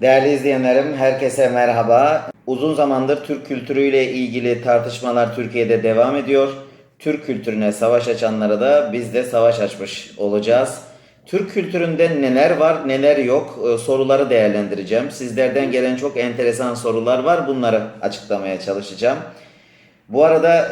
Değerli izleyenlerim, herkese merhaba. Uzun zamandır Türk kültürüyle ilgili tartışmalar Türkiye'de devam ediyor. Türk kültürüne savaş açanlara da biz de savaş açmış olacağız. Türk kültüründe neler var, neler yok e, soruları değerlendireceğim. Sizlerden gelen çok enteresan sorular var. Bunları açıklamaya çalışacağım. Bu arada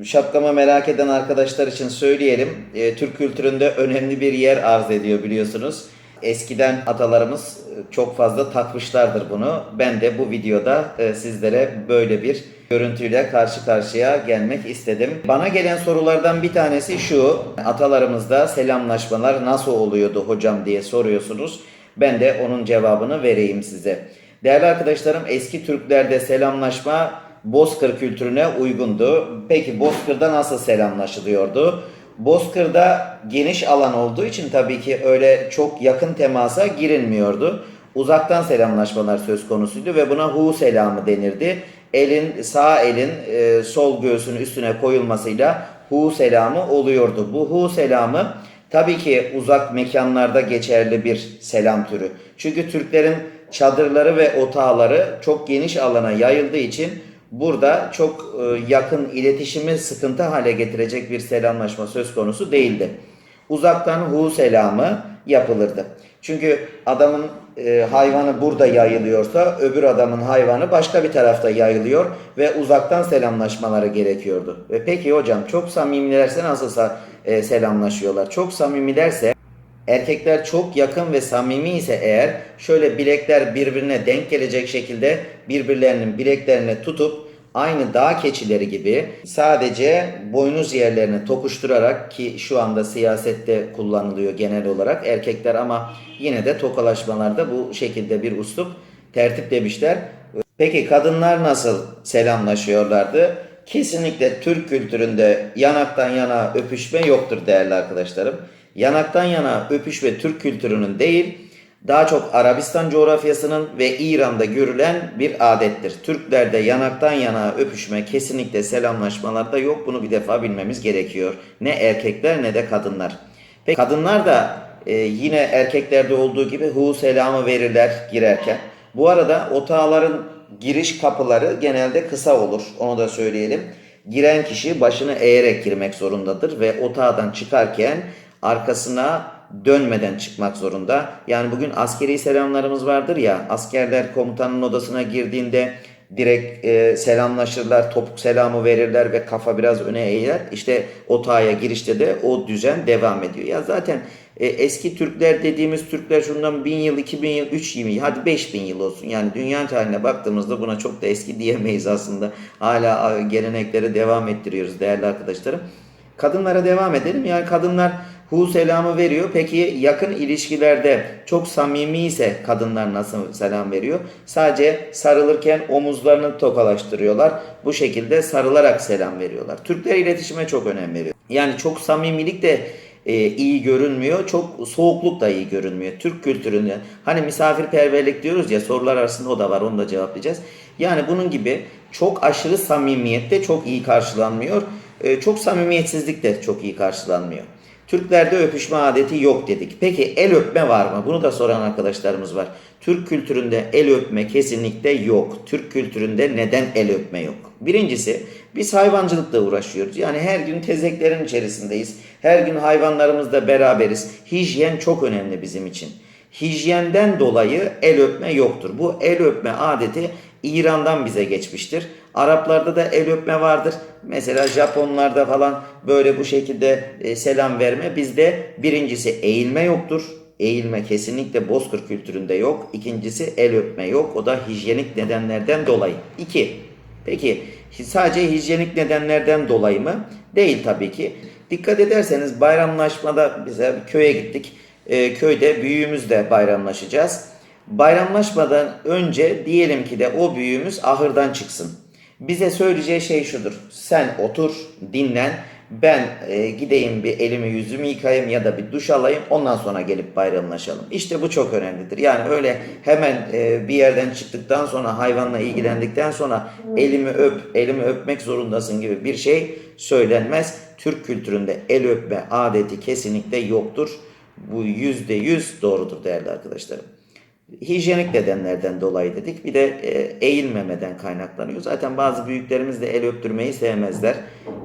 e, şapkamı merak eden arkadaşlar için söyleyelim. E, Türk kültüründe önemli bir yer arz ediyor biliyorsunuz. Eskiden atalarımız e, çok fazla takmışlardır bunu. Ben de bu videoda e, sizlere böyle bir görüntüyle karşı karşıya gelmek istedim. Bana gelen sorulardan bir tanesi şu. Atalarımızda selamlaşmalar nasıl oluyordu hocam diye soruyorsunuz. Ben de onun cevabını vereyim size. Değerli arkadaşlarım eski Türklerde selamlaşma Bozkır kültürüne uygundu. Peki Bozkır'da nasıl selamlaşılıyordu? Bozkır'da geniş alan olduğu için tabii ki öyle çok yakın temasa girilmiyordu. Uzaktan selamlaşmalar söz konusuydu ve buna hu selamı denirdi. Elin sağ elin e, sol göğsünün üstüne koyulmasıyla hu selamı oluyordu. Bu hu selamı tabii ki uzak mekanlarda geçerli bir selam türü. Çünkü Türklerin çadırları ve otağları çok geniş alana yayıldığı için burada çok e, yakın iletişimi sıkıntı hale getirecek bir selamlaşma söz konusu değildi. Uzaktan hu selamı yapılırdı. Çünkü adamın e, hayvanı burada yayılıyorsa öbür adamın hayvanı başka bir tarafta yayılıyor ve uzaktan selamlaşmaları gerekiyordu. Ve peki hocam çok samimilerse nasıl e, selamlaşıyorlar? Çok samimilerse Erkekler çok yakın ve samimi ise eğer şöyle bilekler birbirine denk gelecek şekilde birbirlerinin bileklerini tutup aynı dağ keçileri gibi sadece boynuz yerlerini tokuşturarak ki şu anda siyasette kullanılıyor genel olarak erkekler ama yine de tokalaşmalarda bu şekilde bir uslup tertip demişler. Peki kadınlar nasıl selamlaşıyorlardı? Kesinlikle Türk kültüründe yanaktan yana öpüşme yoktur değerli arkadaşlarım. Yanaktan yana öpüşme Türk kültürünün değil, daha çok Arabistan coğrafyasının ve İran'da görülen bir adettir. Türklerde yanaktan yana öpüşme kesinlikle selamlaşmalarda yok. Bunu bir defa bilmemiz gerekiyor. Ne erkekler ne de kadınlar. Peki kadınlar da e, yine erkeklerde olduğu gibi hu selamı verirler girerken. Bu arada otağların giriş kapıları genelde kısa olur. Onu da söyleyelim. Giren kişi başını eğerek girmek zorundadır ve otağdan çıkarken arkasına dönmeden çıkmak zorunda. Yani bugün askeri selamlarımız vardır ya askerler komutanın odasına girdiğinde direkt e, selamlaşırlar, topuk selamı verirler ve kafa biraz öne eğilir. İşte otağa girişte de o düzen devam ediyor. Ya zaten e, eski Türkler dediğimiz Türkler şundan 1000 yıl, 2000 yıl, 3000 yıl, hadi 5000 yıl olsun. Yani dünya tarihine baktığımızda buna çok da eski diyemeyiz aslında. Hala e, gelenekleri devam ettiriyoruz değerli arkadaşlarım. Kadınlara devam edelim. Yani kadınlar hu selamı veriyor. Peki yakın ilişkilerde çok samimi ise kadınlar nasıl selam veriyor? Sadece sarılırken omuzlarını tokalaştırıyorlar. Bu şekilde sarılarak selam veriyorlar. Türkler iletişime çok önem veriyor. Yani çok samimilik de e, iyi görünmüyor. Çok soğukluk da iyi görünmüyor. Türk kültüründe hani misafirperverlik diyoruz ya sorular arasında o da var onu da cevaplayacağız. Yani bunun gibi çok aşırı samimiyet de çok iyi karşılanmıyor. E, çok samimiyetsizlik de çok iyi karşılanmıyor. Türklerde öpüşme adeti yok dedik. Peki el öpme var mı? Bunu da soran arkadaşlarımız var. Türk kültüründe el öpme kesinlikle yok. Türk kültüründe neden el öpme yok? Birincisi biz hayvancılıkla uğraşıyoruz. Yani her gün tezeklerin içerisindeyiz. Her gün hayvanlarımızla beraberiz. Hijyen çok önemli bizim için. Hijyenden dolayı el öpme yoktur. Bu el öpme adeti İran'dan bize geçmiştir. Araplarda da el öpme vardır. Mesela Japonlarda falan böyle bu şekilde e, selam verme. Bizde birincisi eğilme yoktur. Eğilme kesinlikle bozkır kültüründe yok. İkincisi el öpme yok. O da hijyenik nedenlerden dolayı. İki. Peki sadece hijyenik nedenlerden dolayı mı? Değil tabii ki. Dikkat ederseniz bayramlaşmada bize köye gittik. E, köyde büyüğümüzle bayramlaşacağız. Bayramlaşmadan önce diyelim ki de o büyüğümüz ahırdan çıksın. Bize söyleyeceği şey şudur. Sen otur, dinlen. Ben e, gideyim bir elimi yüzümü yıkayayım ya da bir duş alayım. Ondan sonra gelip bayramlaşalım. İşte bu çok önemlidir. Yani öyle hemen e, bir yerden çıktıktan sonra hayvanla ilgilendikten sonra elimi öp, elimi öpmek zorundasın gibi bir şey söylenmez. Türk kültüründe el öpme adeti kesinlikle yoktur. Bu yüzde yüz doğrudur değerli arkadaşlarım. Hijyenik nedenlerden dolayı dedik. Bir de e, eğilmemeden kaynaklanıyor. Zaten bazı büyüklerimiz de el öptürmeyi sevmezler.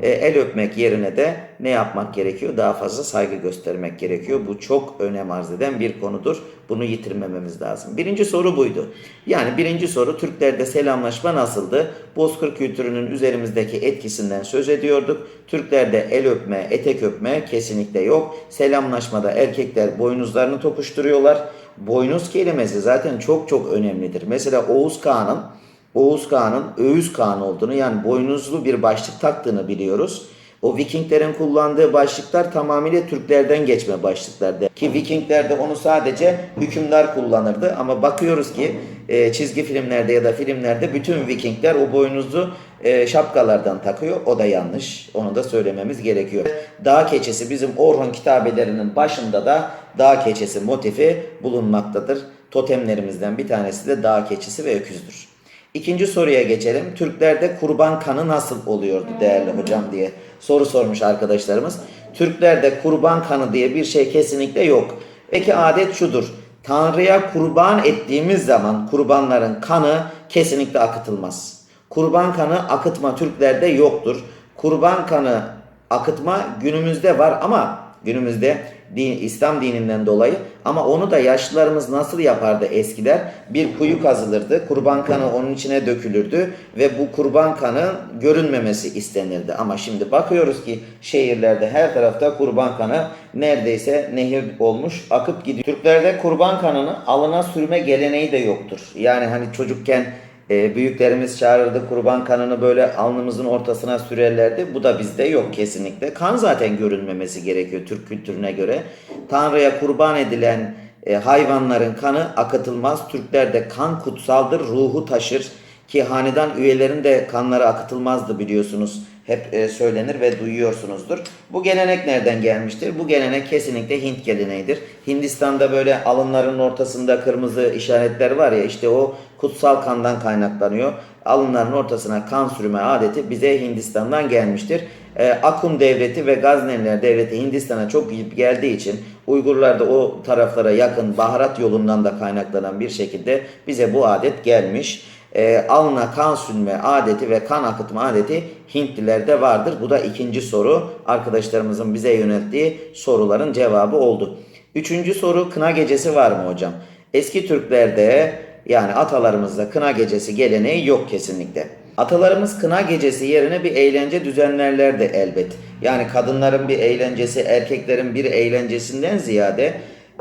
E, el öpmek yerine de ne yapmak gerekiyor? Daha fazla saygı göstermek gerekiyor. Bu çok önem arz eden bir konudur. Bunu yitirmememiz lazım. Birinci soru buydu. Yani birinci soru Türklerde selamlaşma nasıldı? Bozkır kültürünün üzerimizdeki etkisinden söz ediyorduk. Türklerde el öpme, etek öpme kesinlikle yok. Selamlaşmada erkekler boynuzlarını tokuşturuyorlar. Boynuz kelimesi zaten çok çok önemlidir. Mesela Oğuz Kağan'ın Oğuz Kağan'ın Öğüz Kağan olduğunu yani boynuzlu bir başlık taktığını biliyoruz. O Vikinglerin kullandığı başlıklar tamamıyla Türklerden geçme başlıklardı. Ki Vikinglerde onu sadece hükümdar kullanırdı ama bakıyoruz ki e, çizgi filmlerde ya da filmlerde bütün Vikingler o boynuzlu e, şapkalardan takıyor. O da yanlış. Onu da söylememiz gerekiyor. Dağ keçesi bizim Orhun kitabelerinin başında da dağ keçesi motifi bulunmaktadır. Totemlerimizden bir tanesi de dağ keçisi ve öküzdür. İkinci soruya geçelim. Türklerde kurban kanı nasıl oluyordu değerli hocam diye soru sormuş arkadaşlarımız. Türklerde kurban kanı diye bir şey kesinlikle yok. Peki adet şudur. Tanrı'ya kurban ettiğimiz zaman kurbanların kanı kesinlikle akıtılmaz. Kurban kanı akıtma Türklerde yoktur. Kurban kanı akıtma günümüzde var ama günümüzde din, İslam dininden dolayı ama onu da yaşlılarımız nasıl yapardı eskiler? Bir kuyu kazılırdı, kurban kanı onun içine dökülürdü ve bu kurban kanı görünmemesi istenirdi. Ama şimdi bakıyoruz ki şehirlerde her tarafta kurban kanı neredeyse nehir olmuş akıp gidiyor. Türklerde kurban kanını alına sürme geleneği de yoktur. Yani hani çocukken e, büyüklerimiz çağırırdı kurban kanını böyle alnımızın ortasına sürerlerdi. Bu da bizde yok kesinlikle. Kan zaten görünmemesi gerekiyor Türk kültürüne göre. Tanrı'ya kurban edilen e, hayvanların kanı akıtılmaz. Türklerde kan kutsaldır, ruhu taşır. Ki hanedan üyelerin de kanları akıtılmazdı biliyorsunuz. Hep e, söylenir ve duyuyorsunuzdur. Bu gelenek nereden gelmiştir? Bu gelenek kesinlikle Hint geleneğidir. Hindistan'da böyle alınların ortasında kırmızı işaretler var ya işte o kutsal kandan kaynaklanıyor. Alınların ortasına kan sürme adeti bize Hindistan'dan gelmiştir. E, Akun devleti ve Gazneliler devleti Hindistan'a çok gidip geldiği için Uygurlar da o taraflara yakın baharat yolundan da kaynaklanan bir şekilde bize bu adet gelmiş e, alına kan sünme adeti ve kan akıtma adeti Hintlilerde vardır. Bu da ikinci soru. Arkadaşlarımızın bize yönelttiği soruların cevabı oldu. Üçüncü soru kına gecesi var mı hocam? Eski Türklerde yani atalarımızda kına gecesi geleneği yok kesinlikle. Atalarımız kına gecesi yerine bir eğlence düzenlerlerdi elbet. Yani kadınların bir eğlencesi, erkeklerin bir eğlencesinden ziyade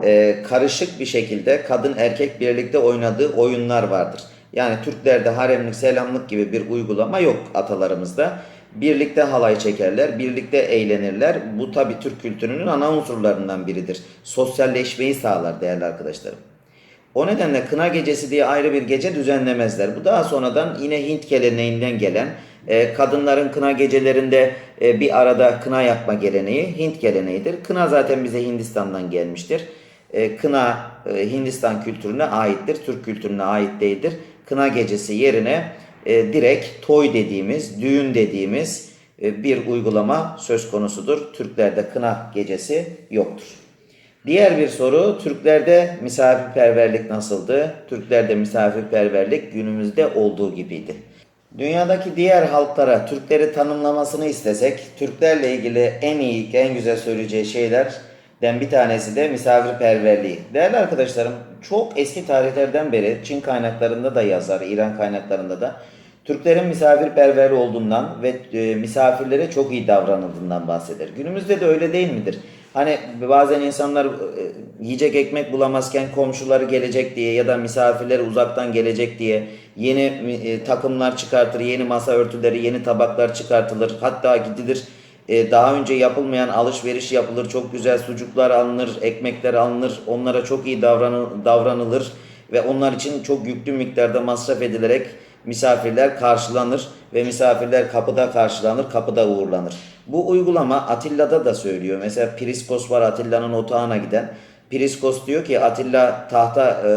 e, karışık bir şekilde kadın erkek birlikte oynadığı oyunlar vardır. Yani Türklerde haremlik, selamlık gibi bir uygulama yok atalarımızda. Birlikte halay çekerler, birlikte eğlenirler. Bu tabi Türk kültürünün ana unsurlarından biridir. Sosyalleşmeyi sağlar değerli arkadaşlarım. O nedenle kına gecesi diye ayrı bir gece düzenlemezler. Bu daha sonradan yine Hint geleneğinden gelen e, kadınların kına gecelerinde e, bir arada kına yakma geleneği Hint geleneğidir. Kına zaten bize Hindistan'dan gelmiştir. E, kına Hindistan kültürüne aittir, Türk kültürüne ait değildir. Kına gecesi yerine e, direkt toy dediğimiz, düğün dediğimiz e, bir uygulama söz konusudur. Türklerde kına gecesi yoktur. Diğer bir soru, Türklerde misafirperverlik nasıldı? Türklerde misafirperverlik günümüzde olduğu gibiydi. Dünyadaki diğer halklara Türkleri tanımlamasını istesek, Türklerle ilgili en iyi, en güzel söyleyeceği şeylerden bir tanesi de misafirperverliği. Değerli arkadaşlarım, çok eski tarihlerden beri Çin kaynaklarında da yazar, İran kaynaklarında da Türklerin misafirperver olduğundan ve e, misafirlere çok iyi davranıldığından bahseder. Günümüzde de öyle değil midir? Hani bazen insanlar e, yiyecek ekmek bulamazken komşuları gelecek diye ya da misafirleri uzaktan gelecek diye yeni e, takımlar çıkartır, yeni masa örtüleri, yeni tabaklar çıkartılır. Hatta gidilir e, daha önce yapılmayan alışveriş yapılır, çok güzel sucuklar alınır, ekmekler alınır, onlara çok iyi davranı, davranılır ve onlar için çok yüklü miktarda masraf edilerek misafirler karşılanır ve misafirler kapıda karşılanır, kapıda uğurlanır. Bu uygulama Atilla'da da söylüyor. Mesela Priskos var Atilla'nın otağına giden. Priskos diyor ki Atilla tahta e,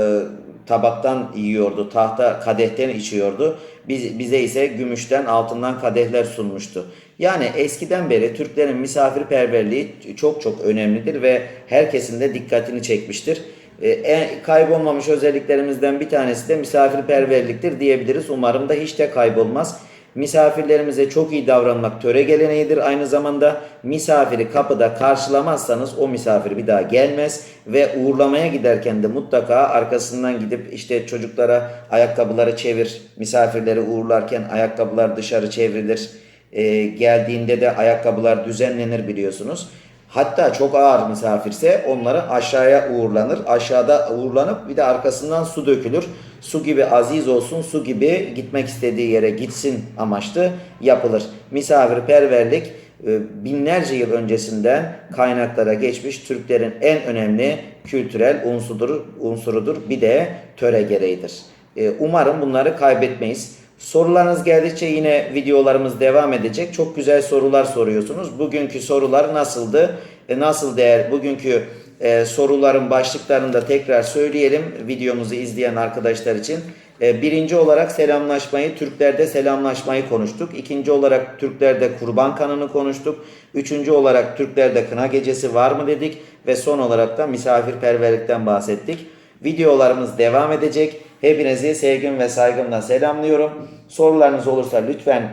tabaktan yiyordu, tahta kadehten içiyordu. Biz, bize ise gümüşten, altından kadehler sunmuştu. Yani eskiden beri Türklerin misafirperverliği çok çok önemlidir ve herkesin de dikkatini çekmiştir. E, en, kaybolmamış özelliklerimizden bir tanesi de misafirperverliktir diyebiliriz. Umarım da hiç de kaybolmaz. Misafirlerimize çok iyi davranmak töre geleneğidir. Aynı zamanda misafiri kapıda karşılamazsanız o misafir bir daha gelmez ve uğurlamaya giderken de mutlaka arkasından gidip işte çocuklara ayakkabıları çevir, misafirleri uğurlarken ayakkabılar dışarı çevrilir. Ee, geldiğinde de ayakkabılar düzenlenir biliyorsunuz. Hatta çok ağır misafirse onları aşağıya uğurlanır. Aşağıda uğurlanıp bir de arkasından su dökülür. Su gibi aziz olsun, su gibi gitmek istediği yere gitsin amaçlı yapılır. Misafirperverlik e, binlerce yıl öncesinden kaynaklara geçmiş Türklerin en önemli kültürel unsurudur, unsurudur. Bir de töre gereğidir. E, Umarım bunları kaybetmeyiz. Sorularınız geldikçe yine videolarımız devam edecek. Çok güzel sorular soruyorsunuz. Bugünkü sorular nasıldı? E, nasıl değer? Bugünkü e, soruların başlıklarını da tekrar söyleyelim videomuzu izleyen arkadaşlar için. E, birinci olarak selamlaşmayı, Türklerde selamlaşmayı konuştuk. İkinci olarak Türklerde kurban kanını konuştuk. Üçüncü olarak Türklerde kına gecesi var mı dedik. Ve son olarak da misafirperverlikten bahsettik. Videolarımız devam edecek. Hepinizi sevgim ve saygımla selamlıyorum. Sorularınız olursa lütfen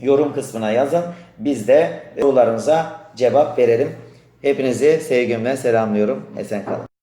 yorum kısmına yazın. Biz de sorularınıza cevap verelim. Hepinizi sevgimle selamlıyorum. Esen kalın.